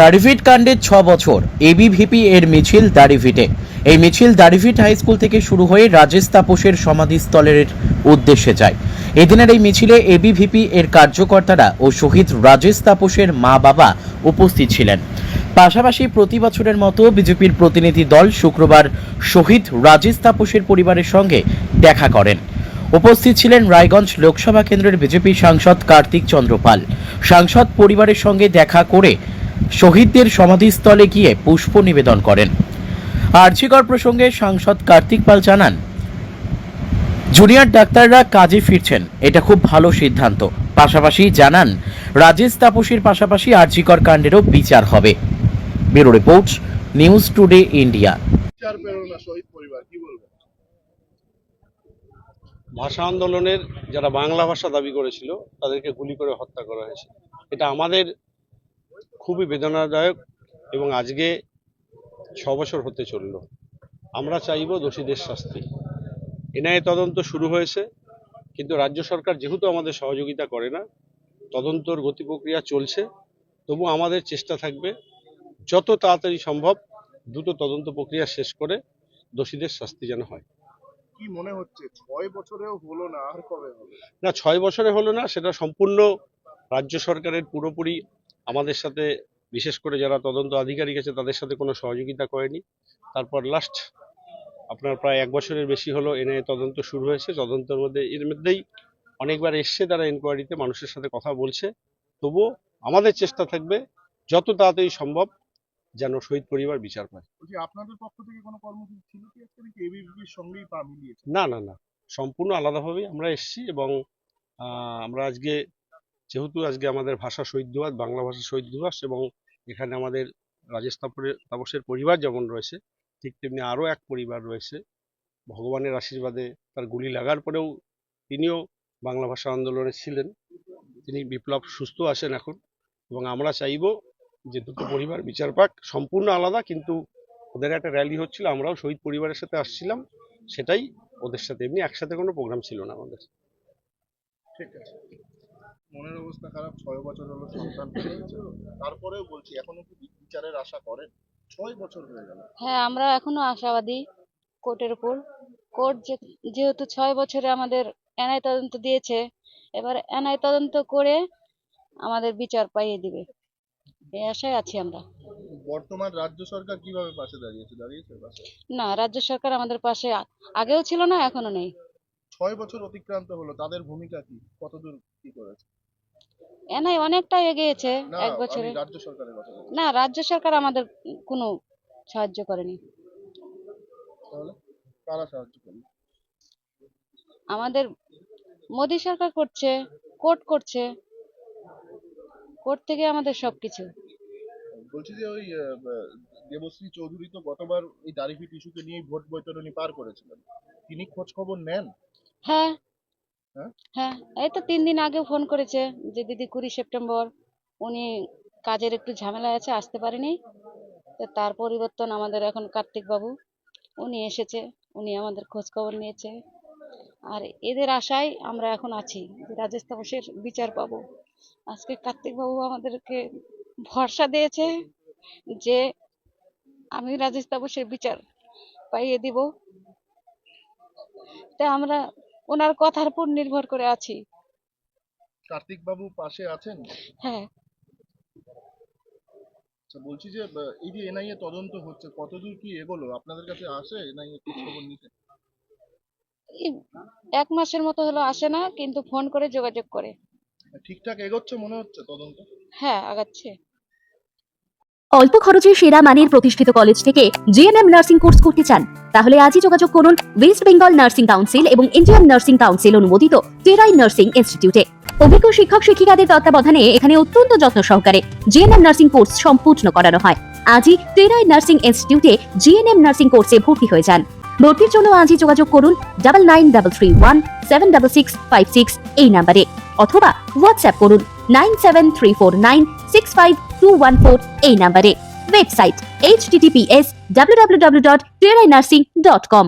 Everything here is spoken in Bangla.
দাড়িভিট কাণ্ডের ছ বছর। এবিভিপি এর মিছিল দাড়িভিটে। এই মিছিল দাড়িভিট হাই স্কুল থেকে শুরু হয়ে রাজেশ তাপসের সমাধিস্থলের উদ্দেশ্যে যায়। এদিনের এই মিছিলে এবিভিপি এর কার্যকর্তারা ও শহীদ রাজেশ তাপসের মা বাবা উপস্থিত ছিলেন। পাশাপাশি প্রতি বছরের মতো বিজেপির প্রতিনিধি দল শুক্রবার শহীদ রাজেশ তাপসের পরিবারের সঙ্গে দেখা করেন। উপস্থিত ছিলেন রায়গঞ্জ লোকসভা কেন্দ্রের বিজেপি সাংসদ কার্তিক চন্দ্র পাল। সাংসদ পরিবারের সঙ্গে দেখা করে শহীদদের সমাধিস্থলে গিয়ে পুষ্প নিবেদন করেন। আর্জিকর প্রসঙ্গে সাংসদ কার্তিক পাল জানান জুনিয়র ডাক্তাররা কাজে ফিরছেন এটা খুব ভালো সিদ্ধান্ত। পাশাপাশি জানান রাজেশ তাপসীর পাশাপাশি আর্জিকর কাণ্ডেরও বিচার হবে। Bureau report news today India. বিচার পেল না শহীদ পরিবার কি বলবেন? ভাষা আন্দোলনের যারা বাংলা ভাষা দাবি করেছিল তাদেরকে গুলি করে হত্যা করা হয়েছে। এটা আমাদের খুবই বেদনাদায়ক এবং আজকে ছ বছর হতে চলল। আমরা চাইব দোষীদের শাস্তি। এনআইএ তদন্ত শুরু হয়েছে কিন্তু রাজ্য সরকার যেহেতু আমাদের সহযোগিতা করে না তদন্তর গতি প্রক্রিয়া চলছে তবু আমাদের চেষ্টা থাকবে যত তাড়াতাড়ি সম্ভব দ্রুত তদন্ত প্রক্রিয়া শেষ করে দোষীদের শাস্তি যেন হয়। কি মনে হচ্ছে? ছয় বছরেও হলো না আর কবে হবে? না ছয় বছরে হলো না সেটা সম্পূর্ণ রাজ্য সরকারের পুরোপুরি আমাদের সাথে বিশেষ করে যারা তদন্ত আধিকারিক আছে তাদের সাথে কোনো সহযোগিতা করেনি। তারপর লাস্ট আপনার প্রায় এক বছরের বেশি হলো এনআইএ তদন্ত শুরু হয়েছে। তদন্তের মধ্যে এর মধ্যেই অনেকবার এসছে তারা ইনকোয়ারিতে মানুষের সাথে কথা বলছে। তবুও আমাদের চেষ্টা থাকবে যত তাড়াতাড়ি সম্ভব যেন শহীদ পরিবার বিচার পায়। আপনাদের পক্ষ থেকে কোনো কর্মসূচি ছিল কি আজকে? নাকি এবিপির সঙ্গেই পা মিলিয়েছে? না না না। সম্পূর্ণ আলাদাভাবেই আমরা এসেছি এবং আমরা আজকে যেহেতু আজকে আমাদের ভাষা শহীদ দিবস বাংলা ভাষা শহীদ দিবস এবং এখানে আমাদের রাজেশ তাপসের পরিবার যেমন রয়েছে, ঠিক তেমনি আরও এক পরিবার রয়েছে। ভগবানের আশীর্বাদে তার গুলি লাগার পরেও তিনিও বাংলা ভাষা আন্দোলনে ছিলেন। তিনি বিপ্লব সুস্থ আছেন এখন এবং আমরা চাইব যে দুটো পরিবার বিচার পাক, সম্পূর্ণ আলাদা কিন্তু ওদের একটা র্যালি হচ্ছিল, আমরাও শহীদ পরিবারের সাথে আসছিলাম, সেটাই ওদের সাথে এমনি একসাথে কোনো প্রোগ্রাম ছিল না আমাদের। ঠিক আছে। মনের অবস্থা খারাপ ছয় বছর হলো সন্তান পেয়েছে তারপরেও বলছি এখনও কি বিচারের আশা করেন? ছয় বছর হয়ে গেল। হ্যাঁ আমরা এখনও আশাবাদী কোর্টের উপর। কোর্ট যেহেতু ছয় বছরে আমাদের এনআই তদন্ত দিয়েছে এবার এনআই তদন্ত করে আমাদের বিচার পাইয়ে দিবে। এই আশায় আছি আমরা। বর্তমান রাজ্য সরকার কীভাবে পাশে দাঁড়িয়েছে? দাঁড়িয়েছে পাশে? না রাজ্য সরকার আমাদের পাশে আগেও ছিল না এখনও নেই। ছয় বছর অতিক্রান্ত হলো তাদের ভূমিকা কি? কতদূর কি করেছে? এনআই অনেকটা এগিয়েছে এক বছরে। না রাজ্য সরকার আমাদের কোনো সাহায্য করেনি। আমাদের মোদী সরকার করছে কোর্ট করছে। কোর্ট থেকে আমাদের সবকিছু। বলছি যে ওই দেবশ্রী চৌধুরী তো গতবার এই দাড়িফিট ইস্যুকে নিয়ে ভোট বৈতরণী পার করেছিলেন। তিনি খোঁজ খবর নেন? হ্যাঁ হ্যাঁ? হ্যাঁ এই তো তিন দিন আগে ফোন করেছে যে দিদি কুড়ি সেপ্টেম্বর, উনি কাজের একটু ঝামেলা আছে, আসতে পারেনি। তো তার পরিবর্তন আমাদের এখন কার্তিক বাবু, উনি এসেছে, উনি আমাদের খোঁজ খবর নিয়েছে। আর এদের আশায় আমরা এখন আছি রাজেশ তাপসের বিচার পাবো। আজকে কার্তিক বাবু আমাদেরকে ভরসা দিয়েছে যে আমি রাজেশ তাপসের বিচার পাইয়ে দিব। তা আমরা ওনার কথার উপর নির্ভর করে আছি। কার্তিক বাবু পাশে আছেন? হ্যাঁ। আচ্ছা বলছি যে এই যে এনআইএ তদন্ত হচ্ছে কতদূর কি এগোলো? আপনাদের কাছে আসে এনআইএ খবর নিতে? এক মাসের মতো হলো আসে না কিন্তু ফোন করে যোগাযোগ করে। ঠিকঠাক এগোচ্ছে মনে হচ্ছে তদন্ত? হ্যাঁ আগাচ্ছে। অল্প খরচে সেরা মানের প্রতিষ্ঠিত কলেজ থেকে জিএনএম নার্সিং কোর্স করতে চান, তাহলে আজই যোগাযোগ করুন ওয়েস্ট বেঙ্গল নার্সিং কাউন্সিল এবং ইন্ডিয়ান নার্সিং কাউন্সিল অনুমোদিত টেরাই নার্সিং ইনস্টিটিউটে অভিজ্ঞ শিক্ষক শিক্ষিকাদের তত্ত্বাবধানে এখানে অত্যন্ত যত্ন সহকারে জিএনএম নার্সিং কোর্স সম্পূর্ণ করানো হয়। আজই টেরাই নার্সিং ইনস্টিটিউটে জিএনএম নার্সিং কোর্সে ভর্তি হয়ে যান। ভর্তির জন্য আজই যোগাযোগ করুন double nine double three one seven double six five six এই নাম্বারে, অথবা হোয়াটসঅ্যাপ করুন nine seven three four nine six five two one four এই নাম্বারে website H TTPS W W W dot dot com